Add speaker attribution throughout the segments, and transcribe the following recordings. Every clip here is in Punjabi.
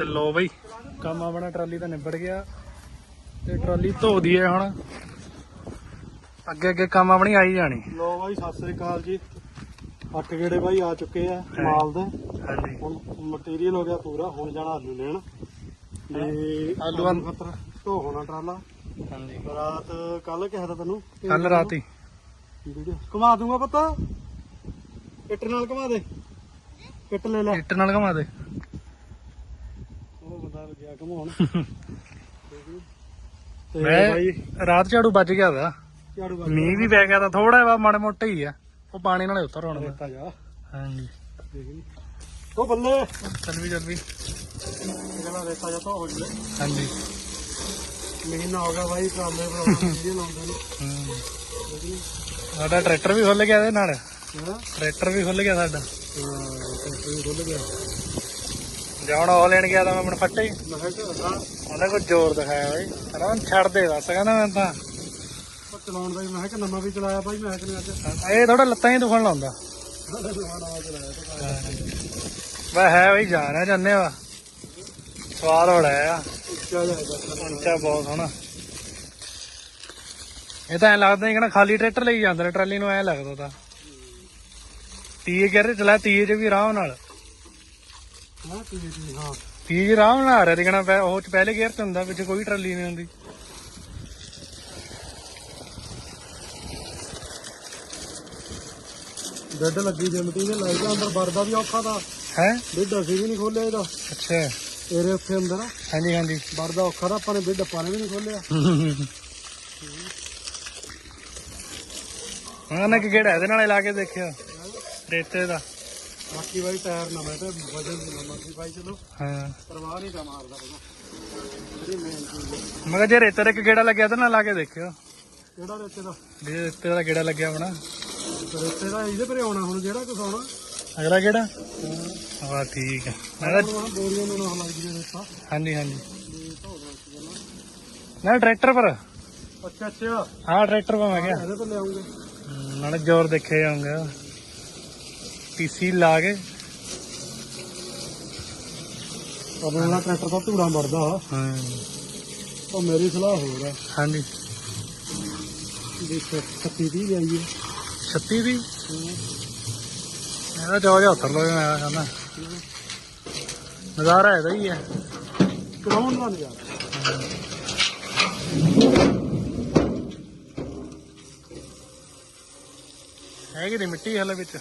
Speaker 1: ਤੇ ਲੋ ਬਈ ਕੰਮ ਆਪਣਾ ਟਰਾਲੀ ਤਾਂ ਨਿਬੜ ਗਿਆ। ਤੇ ਟਰਾਲੀ ਧੋ ਦਈਏ ਹੁਣ। ਅੱਗੇ ਅੱਗੇ ਕੰਮ ਆਪਣੀ ਆਈ ਜਾਣੀ।
Speaker 2: ਲੋ ਬਾਈ ਸਤਿ ਸ੍ਰੀ ਅਕਾਲ ਜੀ। ਅੱਠ ਗੇੜੇ ਬਾਈ ਆ ਚੁੱਕੇ ਆ ਮਾਲ ਦੇ।
Speaker 1: ਹਾਂਜੀ।
Speaker 2: ਹੁਣ ਮਟੀਰੀਅਲ ਹੋ ਗਿਆ ਪੂਰਾ ਹੁਣ ਜਾਣਾ ਆਲੂ ਲੈਣ। ਤੇ
Speaker 1: ਆਲੂ
Speaker 2: ਆਲੂ ਖਤਰ ਧੋ ਹੋਣਾ ਟਰਾਲਾ।
Speaker 1: ਹਾਂਜੀ।
Speaker 2: ਰਾਤ ਕੱਲ ਕਿਹਾ ਤਾ ਤੈਨੂੰ?
Speaker 1: ਕੱਲ ਰਾਤੀ।
Speaker 2: ਵੀਡੀਓ। ਘੁਮਾ ਦੂੰਗਾ ਪਤਾ। ਇੱਟ ਨਾਲ ਘੁਮਾ ਦੇ। ਇੱਟ ਲੈ ਲੈ।
Speaker 1: ਇੱਟ ਨਾਲ ਘਮਾ ਦੇ।
Speaker 2: ਗਿਆ ਘਮਾਉਣ। ਤੇ
Speaker 1: ਮੈਂ ਰਾਤ ਝਾੜੂ ਵੱਜ ਗਿਆ ਦਾ
Speaker 2: ਝਾੜੂ ਵੱਜ
Speaker 1: ਮੀਂਹ ਵੀ ਪੈ ਗਿਆ ਤਾਂ ਥੋੜਾ ਵਾ ਮਾੜੇ ਮੋਟੇ ਹੀ ਆ। ਉਹ ਪਾਣੀ ਨਾਲੇ ਉਤਰ ਹੁਣ
Speaker 2: ਰੇਤਾ ਜਾ।
Speaker 1: ਹਾਂਜੀ।
Speaker 2: ਦੇਖ ਲਈ। ਉਹ ਬੱਲੇ।
Speaker 1: ਚੱਲ ਵੀ ਚੱਲ ਵੀ।
Speaker 2: ਰੇਤਾ ਜਾ ਧੋ ਹੋ ਜਵੇ।
Speaker 1: ਹਾਂਜੀ।
Speaker 2: ਮਹੀਨਾ ਹੋ ਗਿਆ ਬਾਈ ਟਰਾਲੇ ਬਣਾਉਣ ਵੀਡੀਓ ਲਾਉਂਦੇ ਨੂੰ।
Speaker 1: ਹੂੰ।
Speaker 2: ਦੇਖ ਲਈ।
Speaker 1: ਸਾਡਾ ਟਰੈਕਟਰ ਵੀ ਖੁੱਲ ਗਿਆ ਇਹਦੇ ਨਾਲ।
Speaker 2: ਹਾਂ?
Speaker 1: ਟਰੈਕਟਰ ਵੀ ਖੁੱਲ ਗਿਆ ਸਾਡਾ।
Speaker 2: ਹਾਂ ਖੁੱਲ ਗਿਆ।
Speaker 1: ਜਾਣ ਉਹ ਲੈਣ ਗਿਆ ਤਾਂ ਮੈਂ ਮਨ ਫੱਟੇ ਹੀ।
Speaker 2: ਮੈਂ ਕਿਹਾ
Speaker 1: ਉਹਨੇ ਕੋਈ ਜ਼ੋਰ ਦਿਖਾਇਆ ਬਈ। ਕਹਿੰਦਾ ਛੱਡ ਦੇ ਬਸ ਕਹਿੰਦਾ ਮੈਂ ਤਾਂ।
Speaker 2: ਚਲਾਉਣ ਦਾ ਮੈਂ ਕਿਹਾ ਨਵਾਂ ਵੀ ਚਲਾਇਆ ਬਾਈ ਮੈਂ ਕਿਹਾ ਅੱਜ।
Speaker 1: ਇਹ ਥੋੜਾ ਲੱਤਾਂ ਹੀ ਦੁਖਣ ਲਾਉਂਦਾ। ਵਾ ਹੈ ਬਈ ਜਾ ਰਿਹਾ ਜੰਨੇ ਵਾ ਸਵਾਦ ਬੜਾ ਆ।
Speaker 2: ਉੱਚਾ
Speaker 1: ਬਹੁਤ ਸੋਹਣਾ। ਇਹ ਤਾਂ ਐ ਲੱਗਦਾ ਨਹੀਂ ਖਾਲੀ ਟਰੈਕਟਰ ਲਈ ਜਾਂਦੇ ਨੇ ਟਰਾਲੀ ਨੂੰ ਐ ਲੱਗਦਾ ਤਾਂ। ਤੀਏ ਗੇਰੇ ਚਲਾ ਤੀਏ ਚ ਵੀ ਆਰਾਮ ਨਾਲ।
Speaker 2: ਹਾਂ ਠੀਕ ਹਾਂ
Speaker 1: ਆਰਾਮ ਨਾਲ ਆ ਰਿਹਾ ਦੇਖਣਾ ਪੈ ਉਹ ਚ ਪਹਿਲੇ ਗੇਅਰ ਤੇ ਹੁੰਦਾ ਵਿੱਚ ਕੋਈ ਟਰਾਲੀ ਨਹੀਂ ਹੁੰਦੀ।
Speaker 2: ਬੈੱਡ ਲੱਗੀ ਜਿੰਮਤੀ ਦੇ ਲਾਈ ਦਾ ਅੰਦਰ ਵੜਦਾ ਵੀ ਔਖਾ ਦਾ
Speaker 1: ਹੈ?
Speaker 2: ਬੈੱਡ ਅਸੀਂ ਵੀ ਨਹੀਂ ਖੋਲਿਆ ਇਹਦਾ।
Speaker 1: ਅੱਛਾ।
Speaker 2: ਇਹਦੇ ਉੱਥੇ ਅੰਦਰ।
Speaker 1: ਹਾਂਜੀ ਹਾਂਜੀ।
Speaker 2: ਵੜਦਾ ਔਖਾ ਦਾ ਆਪਾਂ ਨੇ ਬੈੱਡ ਆਪਾਂ ਨੇ ਵੀ ਨਹੀਂ ਖੋਲਿਆ।
Speaker 1: ਉਹਨਾਂ ਕਿ ਕਿਹੜਾ ਇਹਦੇ ਨਾਲ ਲਾ ਕੇ ਦੇਖਿਆ। ਰੇਤੇ ਦਾ।
Speaker 2: ਬਾਕੀ ਬਾਈ ਟਾਇਰ ਨਵੇਂ ਤੇ ਵਜਨ ਨਵਾਂ ਸੀ ਬਾਈ ਚਲੋ।
Speaker 1: ਹਾਂ।
Speaker 2: ਪਰਵਾਹ ਨਹੀਂ ਤਾਂ ਮਾਰਦਾ ਉਹਦਾ ਜਿਹੜੀ ਮੇਨ ਚੀਜ਼ ਹੈ।
Speaker 1: ਜੇ ਰੇਤੇ ਦਾ ਇੱਕ ਗੇੜਾ ਲੱਗਿਆ ਤੇ ਨਾਲ ਲਾ ਕੇ ਦੇਖਿਓ।
Speaker 2: ਕਿਹੜਾ ਰੇਤੇ ਦਾ?
Speaker 1: ਜੇ ਰੇਤੇ ਦਾ ਗੇੜਾ ਲੱਗਿਆ ਆਪਣਾ
Speaker 2: ਰੇਤੇ ਦਾ ਇਹਦੇ ਪਰੇ ਆਉਣਾ ਹੁਣ ਜਿਹੜਾ ਕੁਛ ਆਉਣਾ।
Speaker 1: ਅਗਲਾ ਕਿਹੜਾ ਹਾਂ। ਠੀਕ ਹੈ। ਮੈਂ ਕਿਹਾ
Speaker 2: ਬੋਰੀਆਂ ਨੂੰ ਨਾ ਲੱਗ ਜੇ ਰੇਤਾ।
Speaker 1: ਹਾਂਜੀ ਹਾਂਜੀ।
Speaker 2: ਨਾ।
Speaker 1: ਨਾ ਟਰੈਕਟਰ ਪਰ।
Speaker 2: ਅੱਛਾ ਅੱਛਾ।
Speaker 1: ਹਾਂ ਟਰੈਕਟਰ ਪਰ ਮੈਂ ਕਿਹਾ।
Speaker 2: ਇਹਦੇ ਤੋਂ ਲਿਆਉਂਗੇ।
Speaker 1: ਨਾਲੇ ਜ਼ੋਰ ਦੇਖੇ ਜਾਊਂਗਾ। ਟੀਸੀ ਲਾ ਕੇ।
Speaker 2: ਆਪਣੇ ਨਾਲ ਟਰੈਕਟਰ ਦਾ ਧੂੜਾ ਮਰਦਾ
Speaker 1: ਹਾਂ।
Speaker 2: ਉਹ ਮੇਰੀ ਸਲਾਹ ਹੋਰ ਹੈ
Speaker 1: ਹਾਂਜੀ।
Speaker 2: ਵੀ 36 ਦੀ ਜਾਈਏ
Speaker 1: 36 ਦੀ? ਇਹਦਾ ਚੌ ਜਾ ਉਤਰ ਲੋਗੇ ਮੈਂ ਕਹਿੰਦਾ। ਨਜ਼ਾਰਾ ਇਹਦਾ ਹੀ ਹੈ
Speaker 2: ਚਲਾਉਣ ਦਾ ਨਜ਼ਾਰਾ।
Speaker 1: ਹੈਗੀ ਦੀ ਮਿੱਟੀ ਹਲੇ ਵਿੱਚ।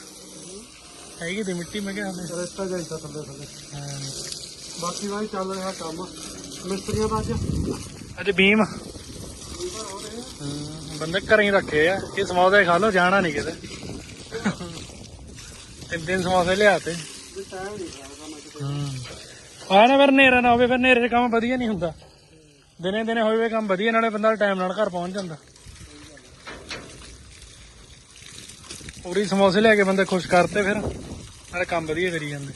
Speaker 1: ਹੈਗੀ ਦੀ ਮਿੱਟੀ ਮੈਂ ਕਿਹਾ ਹਲੇ।
Speaker 2: ਰੇਤਾ ਜਾਈਦਾ ਥੱਲੇ ਥੱਲੇ।
Speaker 1: ਹਾਂ।
Speaker 2: ਬਾਕੀ ਵਾਈ ਚੱਲ ਰਿਹਾ ਕੰਮ। ਮਿਸਤਰੀਆਂ ਦਾ ਅੱਜ।
Speaker 1: ਅੱਜ ਬੀਮ। ਬੰਦੇ ਘਰੇ ਹੀ ਰੱਖੇ ਆ। ਇਹ ਸਮੋਸੇ ਖਾ ਲਓ ਜਾਣਾ ਨਹੀਂ ਕਿਤੇ। ਤਿੰਨ ਦਿਨ ਸਮੋਸੇ ਲਿਆਤੇ ਆ ਨਾ ਫਿਰ ਨੇਰਾ ਨਾ ਹੋਵੇ ਫਿਰ ਨੇਰੇ 'ਚ ਕੰਮ ਵਧੀਆ ਨਹੀਂ ਹੁੰਦਾ। ਦਿਨੇ ਦਿਨੇ ਹੋਵੇ ਕੰਮ ਵਧੀਆ ਨਾਲੇ ਬੰਦਾ ਟਾਈਮ ਨਾਲ ਘਰ ਪਹੁੰਚ ਜਾਂਦਾ। ਪੂਰੀ ਸਮੋਸੇ ਲਿਆ ਕੇ ਬੰਦੇ ਖੁਸ਼ ਕਰਤੇ ਫਿਰ। ਨਾਲੇ ਕੰਮ ਵਧੀਆ ਕਰੀ ਜਾਂਦੇ।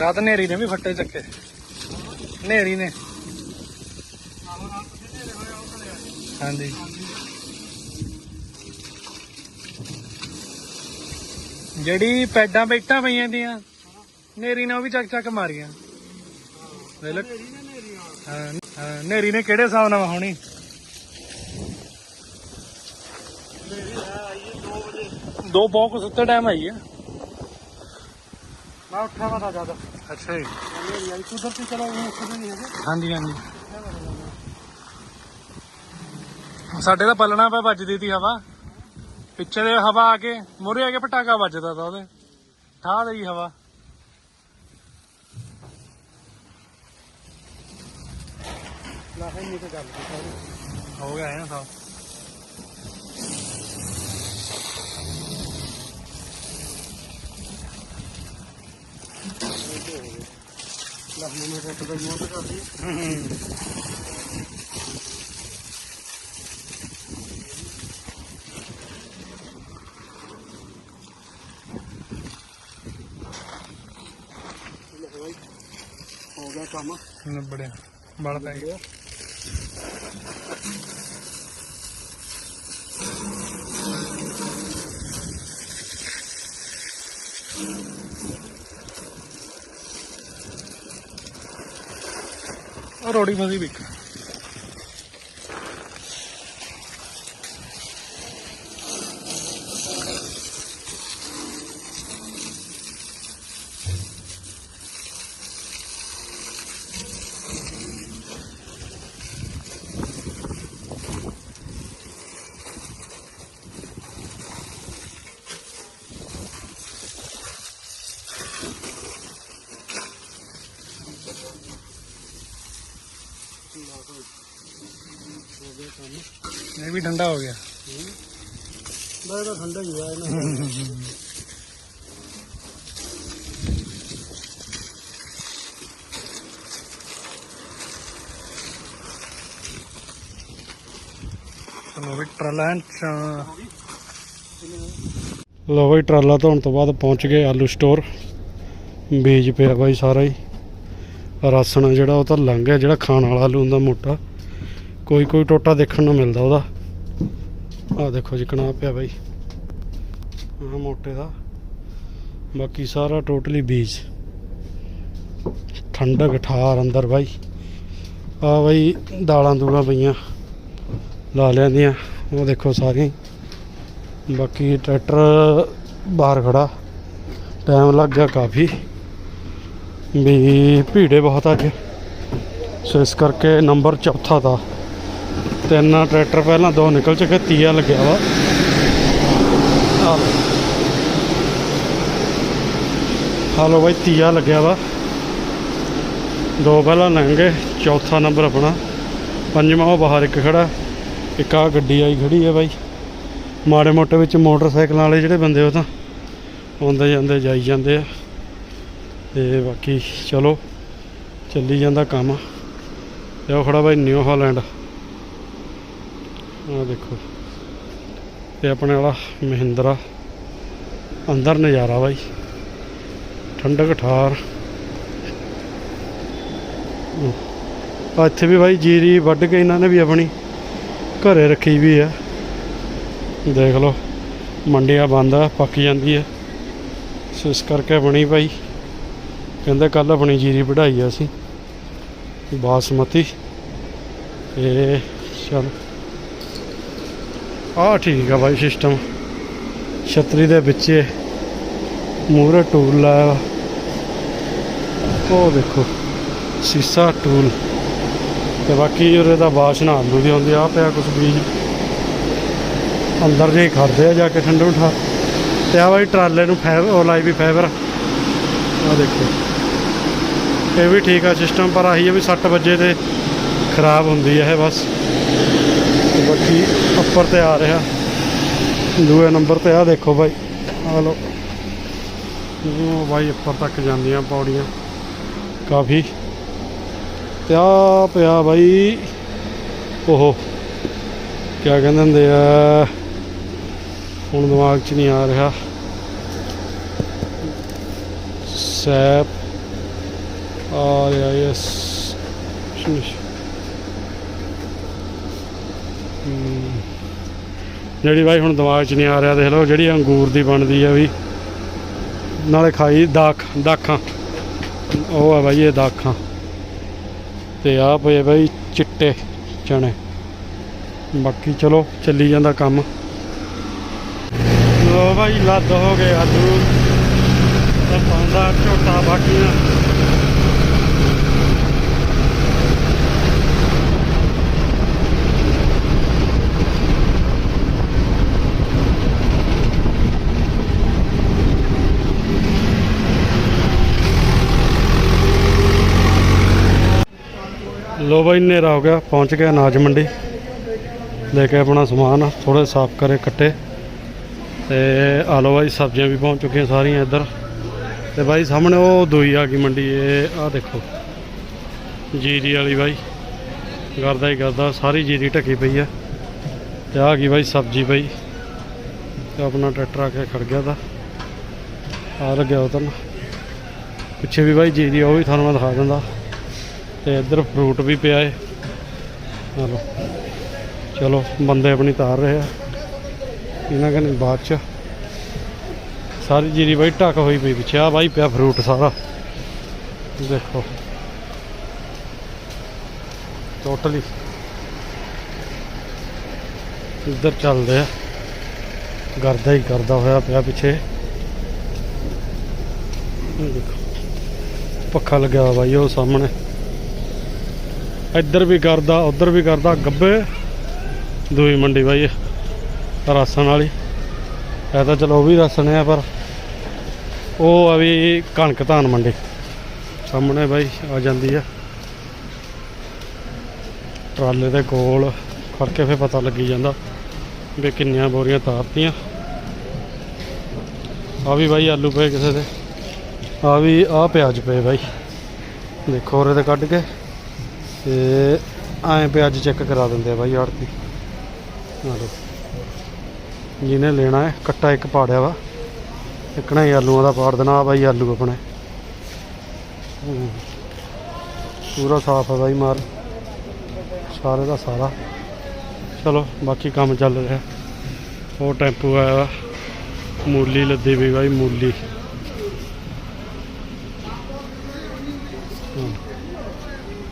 Speaker 1: ਰਾਤ ਨੇਰੀ ਨੇ ਵੀ ਫੱਟੇ ਚੱਕੇ। ਨੇਰੀ ਨੇ। ਹਾਂਜੀ। ਜਿਹੜੀ ਪੈਡਾਂ ਬੈਠਾਂ ਪਈਆਂ ਦੀਆਂ ਨੇਰੀ ਨੇ ਉਹ ਵੀ ਚੱਕ ਚੱਕ ਮਾਰੀਆਂ। ਵੇਖ ਲਓ ਹਾਂ ਹਾਂ, ਨੇਰੀ ਨੇ ਕਿਹੜੇ ਹਿਸਾਬ ਨਾਲ ਹੋਣੀ ਦੋ ਬਹੁਤ ਕੁ ਸੁੱਤੇ ਟਾਈਮ ਆਈ ਆ।
Speaker 2: ਮੈਂ ਉੱਠਿਆ ਵਾ ਤਾਂ ਜਦ
Speaker 1: ਅੱਛਾ ਜੀ।
Speaker 2: ਮੇਰੀ ਆਈ ਕੁਦਰਤੀ ਚਲੋ ਉਹ ਉੱਠਦੇ ਨਹੀਂ ਹੈਗੇ।
Speaker 1: ਹਾਂਜੀ ਹਾਂਜੀ। ਸਾਡੇ ਤਾਂ ਪਲਣਾ ਪਾ ਵੱਜਦੀ ਤੀ ਹਵਾ। ਪਿੱਛੇ ਦੇ ਹਵਾ ਆ ਕੇ ਮੋਰੇ ਆ ਕੇ ਪਟਾਕਾ ਵੱਜਦਾ ਤਾ ਉਹਦੇ। ਠਾਹ ਦੇਈ ਹਵਾ।
Speaker 2: ਲਾਹੇ ਨਹੀਂ ਤੇ ਗੱਲ ਕੀਤੀ।
Speaker 1: ਹੋ ਗਿਆ ਹੈ ਨਾ ਸਭ।
Speaker 2: ਲਾਹੇ ਨੂੰ ਰੇਤ ਦਾ ਤੇ ਕਰਦੀ ਹੋ ਗਿਆ ਕੰਮ
Speaker 1: ਨਿਬੜਿਆ।
Speaker 2: ਬਲ ਪੈ ਗਿਆ। ਆ ਰੋੜੀ ਫਸੀ ਵਿੱਚ ਵੀ ਠੰਡਾ ਹੋ ਗਿਆ।
Speaker 3: ਮੈਂ ਤਾਂ ਠੰਡਾ ਹੀ ਆ ਇਹਨਾਂ
Speaker 2: ਚਲੋ ਵੀ ਟਰਾਲਾ ਲੋ ਬਈ ਟਰਾਲਾ ਧੋਣ ਤੋਂ ਬਾਅਦ ਪਹੁੰਚ ਗਏ ਆਲੂ ਸਟੋਰ ਬੀਜ ਪਿਆ ਬਾਈ ਸਾਰਾ ਹੀ। ਰਾਸਣ ਜਿਹੜਾ ਉਹ ਤਾਂ ਲੰਘ ਗਿਆ ਜਿਹੜਾ ਖਾਣ ਵਾਲਾ ਆਲੂ ਹੁੰਦਾ ਮੋਟਾ। ਕੋਈ ਕੋਈ ਟੋਟਾ ਦੇਖਣ ਨੂੰ ਮਿਲਦਾ ਉਹਦਾ। ਆਹ ਦੇਖੋ ਜੀ ਕਣਾ ਪਿਆ ਬਾਈ। ਆਹ ਮੋਟੇ ਦਾ। ਬਾਕੀ ਸਾਰਾ ਟੋਟਲੀ ਬੀਜ। ਠੰਡਕ ਠਾਰ ਅੰਦਰ ਬਾਈ। ਆ ਬਾਈ, ਦਾਲਾਂ ਦੂਲਾਂ ਪਈਆਂ। ਲਾ ਲਿਆਂਦੀਆਂ ਉਹ ਦੇਖੋ ਸਾਰੀਆਂ ਬਾਕੀ ਟਰੈਕਟਰ ਬਾਹਰ ਖੜਾ। ਟਾਈਮ ਲੱਗ ਗਿਆ ਕਾਫੀ। ਵੀ ਭੀੜੇ ਬਹੁਤ ਅੱਜ। ਸੋ ਇਸ ਕਰਕੇ ਨੰਬਰ ਚੌਥਾ ਦਾ ਤਿੰਨ ਟਰੈਕਟਰ ਪਹਿਲਾਂ ਦੋ ਨਿਕਲ ਚੁੱਕੇ ਤੀਆ ਲੱਗਿਆ ਵਾ। ਲਓ। ਹਾਲੋ ਬਾਈ ਤੀਆ ਲੱਗਿਆ ਵਾ। ਦੋ ਪਹਿਲਾਂ ਲੰਘੇ ਚੌਥਾ ਨੰਬਰ ਆਪਣਾ। ਪੰਜਵਾਂ ਉਹ ਬਾਹਰ ਇੱਕ ਖੜਾ ਇੱਕ ਆ ਗੱਡੀ ਆਈ ਖੜੀ ਹੈ ਬਾਈ। ਮਾੜੇ ਮੋਟੇ ਵਿੱਚ ਮੋਟਰਸਾਈਕਲਾਂ ਵਾਲੇ ਜਿਹੜੇ ਬੰਦੇ ਉਹ ਤਾਂ ਆਉਂਦੇ ਜਾਂਦੇ ਜਾਈ ਜਾਂਦੇ ਆ। ਤੇ ਬਾਕੀ ਚਲੋ ਚੱਲੀ ਜਾਂਦਾ ਕੰਮ। ਉਹ ਖੜਾ ਬਾਈ ਨਿਊ ਹਾਲੈਂਡ। ਆ ਦੇਖੋ ਤੇ ਆਪਣੇ ਵਾਲਾ ਮਹਿੰਦਰਾ। ਅੰਦਰ ਨਜ਼ਾਰਾ ਬਾਈ। ਠੰਡਕ ਠਾਰ। ਆ ਇੱਥੇ ਵੀ ਬਾਈ ਜੀਰੀ ਵੱਢ ਕੇ ਇਹਨਾਂ ਨੇ ਵੀ ਆਪਣੀ ਘਰੇ ਰੱਖੀ ਵੀ ਆ। ਦੇਖ ਲਓ, ਮੰਡੀਆਂ ਬੰਦ ਆ, ਪੱਕ ਜਾਂਦੀ ਹੈ ਸੋ ਇਸ ਕਰਕੇ ਬਣੀ ਭਾਈ ਕਹਿੰਦੇ ਕੱਲ ਆਪਣੀ ਜੀਰੀ ਵਢਾਈ ਆ ਅਸੀਂ। ਬਾਸਮਤੀ। ਇਹ ਚਲ। ਆ ਠੀਕ ਆ ਬਾਈ ਸਿਸਟਮ ਛਤਰੀ ਦੇ ਵਿੱਚ ਮੂਹਰੇ ਟੂਲ ਲਾਇਆ। ਵਾ। ਉਹ ਦੇਖੋ, ਸੀਸਾ ਟੂਲ ਤੇ ਬਾਕੀ ਉਰੇ ਦਾ ਬਾਸ਼ਨਾ ਆਲੂ ਦੀ ਆਉਂਦੀ ਆ ਪਿਆ ਕੁਝ ਬੀਜ। ਅੰਦਰ ਜੇ ਖੜਦੇ ਆ ਜਾ ਕੇ ਠੰਡੇ ਉਠਾ ਤੇ ਆ ਬਾਈ ਟਰਾਲੇ ਨੂੰ ਫਾਈਬਰ ਉਹ ਲਾਈ ਵੀ ਫਾਈਬਰ ਆ ਦੇਖੋ। ਇਹ ਵੀ ਠੀਕ ਆ ਸਿਸਟਮ ਪਰ ਆਹੀ ਹੈ ਵੀ 6 ਵਜੇ ਤੇ ਖਰਾਬ ਹੁੰਦੀ ਹੈ ਇਹ ਬਸ। ਬਾਕੀ ਉੱਪਰ ਤੇ ਆ ਰਿਹਾ। ਦੂਏ ਨੰਬਰ ਤੇ ਆ ਦੇਖੋ ਬਾਈ। ਆ ਲਓ। ਉਹ ਬਾਈ ਉੱਪਰ ਤੱਕ ਜਾਂਦੀਆਂ ਪੌੜੀਆਂ। ਕਾਫੀ। ਤੇ ਆ ਪਿਆ ਬਾਈ ਉਹ। ਕਿਆ ਕਹਿੰਦੇ ਹੁੰਦੇ ਆ? ਹੁਣ ਦਿਮਾਗ 'ਚ ਨਹੀਂ ਆ ਰਿਹਾ। ਸੈਪ। ਆ ਰਿਹਾ ਯਸ ਜਿਹੜੀ ਬਾਈ ਹੁਣ ਦਿਮਾਗ 'ਚ ਨਹੀਂ ਆ ਰਿਹਾ, ਦੇਖ ਲਓ ਜਿਹੜੀ ਅੰਗੂਰ ਦੀ ਬਣਦੀ ਆ ਵੀ। ਨਾਲੇ ਖਾਈ ਦਾਖ, ਦਾਖਾਂ। ਉਹ ਆ ਬਾਈ ਇਹ ਦਾਖਾਂ। ਤੇ ਆ ਪਏ ਬਾਈ ਚਿੱਟੇ ਚਣੇ। ਬਾਕੀ ਚਲੋ, ਚੱਲੀ ਜਾਂਦਾ ਕੰਮ। ਲੋ ਬਾਈ, ਲੱਦ ਹੋ ਗਏ ਆਲੂ। ਤੇ ਪਾਉਂਦਾ ਝੋਟਾ ਬਾਕੀਆਂ ਲੋ ਬਾਈ ਹਨੇਰਾ ਹੋ ਗਿਆ, ਪਹੁੰਚ ਗਿਆ ਅਨਾਜ ਮੰਡੀ। ਲੈ ਕੇ ਆਪਣਾ ਸਮਾਨ ਥੋੜੇ ਸਾਫ਼ ਕਰੇ ਕੱਟੇ। ਤੇ ਆਲੋ ਬਾਈ, ਸਬਜ਼ੀਆਂ ਵੀ ਪਹੁੰਚ ਚੁੱਕੀਆਂ ਸਾਰੀਆਂ ਇੱਧਰ। ਤੇ ਬਾਈ, ਸਾਹਮਣੇ ਉਹ ਦੂਈ ਆ ਗਈ ਮੰਡੀ, ਇਹ ਆ ਦੇਖੋ। ਜੀਰੀ ਵਾਲੀ ਬਾਈ, ਗਰਦਾ ਹੀ ਕਰਦਾ ਸਾਰੀ ਜੀਰੀ ਢੱਕੀ ਪਈ ਆ। ਤੇ ਆ ਗਈ ਬਾਈ ਸਬਜ਼ੀ ਪਈ ਤੇ ਆਪਣਾ ਟਰੈਕਟਰ ਆ ਕੇ ਖੜ ਗਿਆ ਦਾ ਆ ਲੱਗਿਆ ਉਤਰਨ ਪਿੱਛੇ ਵੀ ਬਾਈ ਜੀਰੀ ਉਹ ਵੀ ਤੁਹਾਨੂੰ ਮੈਂ ਦਿਖਾ ਦਿੰਦਾ। ਤੇ ਇੱਧਰ ਫਰੂਟ ਵੀ ਪਿਆ ਹੈ ਚਲੋ ਚਲੋ, ਬੰਦੇ ਆਪਣੀ ਤਾਰ ਰਹੇ ਆ। ਇਹਨਾਂ ਕਹਿੰਦੇ ਬਾਅਦ ਚ। ਸਾਰੀ ਜੀਰੀ ਬਾਈ ਢੱਕ ਹੋਈ ਪਈ ਪਿੱਛੇ ਆ ਬਾਈ ਪਿਆ ਫਰੂਟ ਸਾਰਾ। ਦੇਖੋ। ਟੋਟਲੀ ਇੱਧਰ ਚੱਲਦੇ ਆ। ਗਰਦਾ ਹੀ ਕਰਦਾ ਹੋਇਆ ਪਿਆ ਪਿੱਛੇ। ਦੇਖੋ। ਪੱਖਾ ਲੱਗਿਆ ਬਾਈ ਉਹ ਸਾਹਮਣੇ। ਇੱਧਰ ਵੀ ਕਰਦਾ, ਉੱਧਰ ਵੀ ਕਰਦਾ, ਗੱਬੇ। ਦੂਈ ਮੰਡੀ ਬਾਈ ਰਾਸਣ ਵਾਲੀ। ਇਹ ਤਾਂ ਚਲੋ ਉਹ ਵੀ ਰਾਸਣ ਆ, ਪਰ ਉਹ ਆ ਵੀ ਕਣਕ ਧਾਨ ਮੰਡੀ। ਸਾਹਮਣੇ ਬਾਈ ਆ ਜਾਂਦੀ ਆ। ਟਰਾਲੇ ਦੇ ਕੋਲ ਖੜ ਕੇ ਫੇ ਪਤਾ ਲੱਗੀ ਜਾਂਦਾ ਵੀ ਕਿੰਨੀਆਂ ਬੋਰੀਆਂ ਤਾਰਤੀਆਂ। ਆ ਵੀ ਬਾਈ ਆਲੂ ਪਏ ਕਿਸੇ ਦੇ। ਆ ਵੀ ਆ ਪਿਆਜ਼ ਪਏ ਬਾਈ। ਦੇਖੋ ਉਹਦੇ ਤੇ ਕੱਢ ਕੇ। ਤੇ ਐਂ ਅੱਜ ਚੈੱਕ ਕਰਾ ਦਿੰਦੇ ਆ ਬਾਈ ਆੜਤੀ। ਆ ਲਓ। ਜਿਹਨੇ ਲੈਣਾ ਹੈ, ਕੱਟਾ ਇੱਕ ਪਾੜਿਆ ਵਾ। ਇੱਕਣਾ ਹੀ ਆਲੂਆਂ ਦਾ ਪਾੜ ਦੇਣਾ ਆ ਬਾਈ ਆਲੂ ਆਪਣੇ। ਪੂਰਾ ਸਾਫ਼ ਹੈ ਬਾਈ ਮਾਲ। ਸਾਰੇ ਦਾ ਸਾਰਾ। ਚਲੋ, ਬਾਕੀ ਕੰਮ ਚੱਲ ਰਿਹਾ। ਉਹ ਟੈਂਪੂ ਆਇਆ ਮੂਲੀ ਲੱਦੀ ਵੀ ਬਾਈ, ਮੂਲੀ।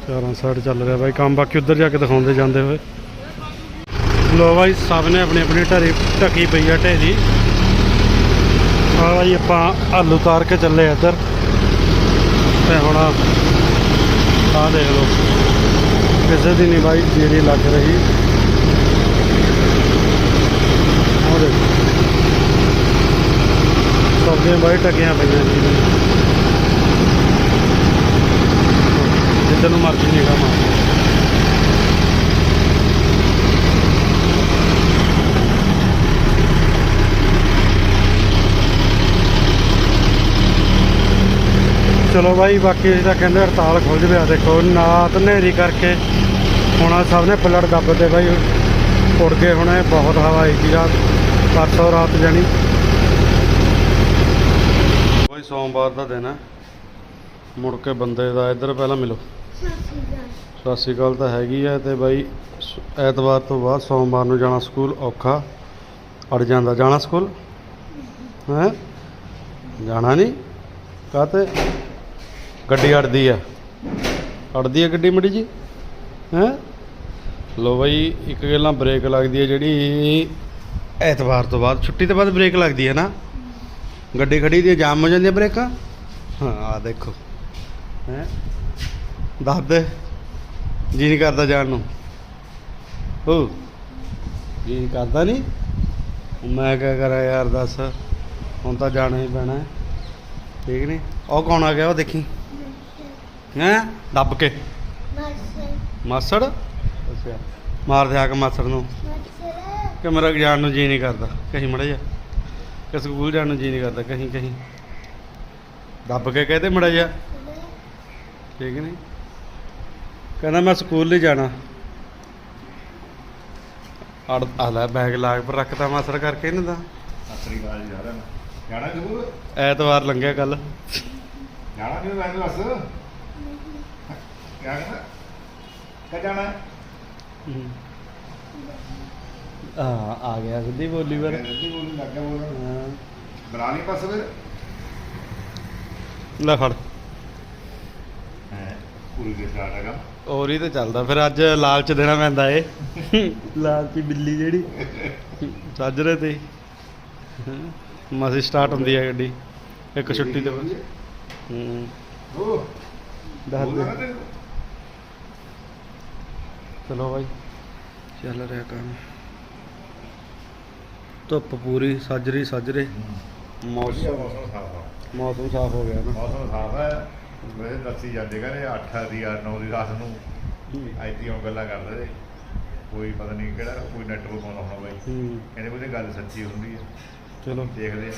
Speaker 2: ਚਾਰਾਂ ਸਾਈਡ ਚੱਲ ਰਿਹਾ ਬਾਈ, ਕੰਮ ਬਾਕੀ ਉੱਧਰ ਜਾ ਕੇ ਦਿਖਾਉਂਦੇ ਜਾਂਦੇ ਹੋਏ। ਲੋ ਬਾਈ, ਸਭ ਨੇ ਆਪਣੀ ਆਪਣੀ ਢਰੀ, ਢਕੀ ਪਈ ਆ ਢੇਰੀ। ਆ ਬਾਈ, ਆਪਾਂ ਆਲੂ ਤਾਰ ਕੇ ਚੱਲੇ ਇੱਧਰ। ਤੇ ਹੁਣ ਆਹ ਦੇਖ ਲਓ। ਕਿਸੇ ਦੀ ਨਹੀਂ ਬਾਈ, ਜਿਹੜੀ ਲੱਗ ਰਹੀ। ਉਹ ਦੇਖੋ। ਸਬਜ਼ੀਆਂ ਬਾਈ ਟਕੀਆਂ ਪਈਆਂ ਜੀ ਜਿੱਧਰ ਮਰਜ਼ੀ ਨਿਗਾਹ ਮਾਰ ਚਲੋ ਬਾਈ, ਬਾਕੀ ਅਸੀਂ ਤਾਂ ਕਹਿੰਦੇ ਹੜਤਾਲ ਖੁੱਲ ਜਵੇ। ਆ ਦੇਖੋ, ਨਾਤ ਹਨੇਰੀ ਕਰਕੇ ਹੁਣ ਸਭ ਨੇ ਪਲੜ ਦੱਬ ਤੇ ਬਾਈ। ਉੜ ਗਏ ਹੁਣੇ ਬਹੁਤ ਹਵਾ ਆਈ ਸੀ ਰਾਤ। ਪਰਸੋਂ ਰਾਤ ਜਾਣੀ। ਕੋਈ ਸੋਮਵਾਰ ਦਾ ਦਿਨ ਹੈ ਮੁੜ ਕੇ ਬੰਦੇ ਦਾ ਇੱਧਰ ਪਹਿਲਾਂ ਮਿਲੋ। ਸਤਿ ਸ਼੍ਰੀ ਅਕਾਲ ਤਾਂ ਹੈਗੀ ਹੈ ਤੇ ਬਾਈ ਸ- ਐਤਵਾਰ ਤੋਂ ਬਾਅਦ ਸੋਮਵਾਰ ਨੂੰ ਜਾਣਾ ਸਕੂਲ ਔਖਾ। ਅੜ ਜਾਂਦਾ ਜਾਣਾ ਸਕੂਲ? ਹੈ? ਜਾਣਾ ਨਹੀਂ? ਕਾਤੇ ਗੱਡੀ ਅੜਦੀ ਆ। ਅੜਦੀ ਆ ਗੱਡੀ ਮੜੀ ਜੀ ਹੈ? ਲੋ ਬਾਈ, ਇੱਕ ਗੱਲਾਂ ਬ੍ਰੇਕ ਲੱਗਦੀ ਹੈ ਜਿਹੜੀ ਐਤਵਾਰ ਤੋਂ ਬਾਅਦ। ਛੁੱਟੀ ਤੋਂ ਬਾਅਦ ਬ੍ਰੇਕ ਲੱਗਦੀ ਹੈ ਨਾ? ਗੱਡੀ ਖੜੀ ਦੀ ਜਾਮ ਹੋ ਜਾਂਦੀਆਂ ਬ੍ਰੇਕਾਂ? ਹਾਂ ਆ ਦੇਖੋ। ਹੈ? ਦੱਸ ਦੇ। ਜੀ ਨਹੀਂ ਕਰਦਾ ਜਾਣ ਨੂੰ। ਹੋ ਜੀ ਨਹੀਂ ਕਰਦਾ ਨਹੀਂ ਮੈਂ ਕਿਆ ਕਰਾਂ ਯਾਰ ਦੱਸ। ਹੁਣ ਤਾਂ ਜਾਣਾ ਹੀ ਪੈਣਾ। ਠੀਕ ਨਹੀਂ ਉਹ ਕੌਣ ਆ ਗਿਆ? ਉਹ ਦੇਖੀ। ਹੈਂ? ਦੱਬ ਕੇ। ਮਾਸੜ? ਅੱਛਾ। ਮਾਰ ਦਿਆ ਕੇ ਮਾਸੜ ਨੂੰ। ਕਿ ਮੇਰਾ ਜਾਣ ਨੂੰ ਜੀ ਨਹੀਂ ਕਰਦਾ। ਕਹੀਂ ਮੜਾ ਜਾ। ਕਿ ਸਕੂਲ ਜਾਣ ਨੂੰ ਜੀ ਨਹੀਂ ਕਰਦਾ। ਕਹੀਂ ਕਹੀਂ। ਦੱਬ ਕੇ ਕਹਦੇ ਮੜਾ ਜਾ। ਠੀਕ ਨਹੀਂ ਕਹਿੰਦਾ ਮੈਂ ਸਕੂਲ ਨਹੀਂ ਜਾਣਾ। ਅੜ ਆ ਲੈ ਬੈਗ ਲਾ ਕੇ ਰੱਖਤਾ ਮਾਸੜ ਕਰਕੇ ਇਹਨਾਂ ਦਾ।
Speaker 4: ਸਤਿ ਸ੍ਰੀ ਅਕਾਲ ਜੀ ਨੂੰ। ਜਾਣਾ ਜ਼ਰੂਰ?
Speaker 2: ਐਤਵਾਰ ਲੰਘਿਆ ਕੱਲ
Speaker 4: ਜਾਣਾ ਕਿਉਂ ਮੈਂ ਦੱਸ ਕਿਆ ਕਰਨਾ ਕਾ ਜਾਣਾ?
Speaker 2: ਆ ਆ ਗਿਆ ਸਿੱਧੀ ਬੋਲੀ ਪਰ
Speaker 4: ਰੱਦੀ ਬੋਲਣ ਲੱਗ ਗਿਆ ਬੋਲਣ।
Speaker 2: ਹਾਂ।
Speaker 4: ਬਣਾ ਨਹੀਂ ਬਸ ਫਿਰ।
Speaker 2: ਲੈ ਫੜ।
Speaker 4: ਹੈ ਪੂਰੀ ਦੇ ਸਟਾਰਟ ਹੈਗਾ।
Speaker 2: ਹੋਰ ਹੀ ਤਾਂ ਚੱਲਦਾ। ਫਿਰ ਅੱਜ ਲਾਲਚ ਦੇਣਾ ਪੈਂਦਾ ਏ। ਲਾਲਚੀ ਬਿੱਲੀ ਜਿਹੜੀ। ਸਾਜਰੇ ਤੇ। ਮਸੀ ਸਟਾਰਟ ਹੁੰਦੀ ਹੈ ਗੱਡੀ। ਇੱਕ ਛੁੱਟੀ ਤੇ ਹੂੰ।
Speaker 4: ਉਹ
Speaker 2: ਦੱਸ ਦੇ। ਚਲੋ ਬਾਈ। ਚੱਲ ਰਿਹਾ ਕੰਮ। ਧੁੱਪ ਪੂਰੀ ਸਾਜਰੀ ਸਾਜਰੇ। ਮੌਸਮ
Speaker 4: ਮੌਸਮ ਸਾਫ਼ ਆ।
Speaker 2: ਮੌਸਮ ਸਾਫ਼ ਹੋ ਗਿਆ ਨਾ।
Speaker 4: ਮੌਸਮ ਸਾਫ਼ ਹੈ ਵੈਸੇ ਦੱਸੀ ਜਾਂਦੇ ਕਹਿੰਦੇ 8 ਦੀ ਆ 9 ਦੀ ਰਾਤ ਨੂੰ ਆਈਤੀ ਉਹ ਗੱਲਾਂ ਕਰਦੇ ਤੇ ਕੋਈ ਪਤਾ ਨਹੀਂ ਕਿਹੜਾ ਕੋਈ ਨੈਟਵਰਕ ਆਉਂਦਾ ਹੋਣਾ ਬਾਈ। ਕਹਿੰਦੇ ਕੋਈ ਗੱਲ ਸੱਚੀ ਹੁੰਦੀ ਹੈ
Speaker 2: ਚਲੋ।
Speaker 4: ਦੇਖਦੇ ਆ।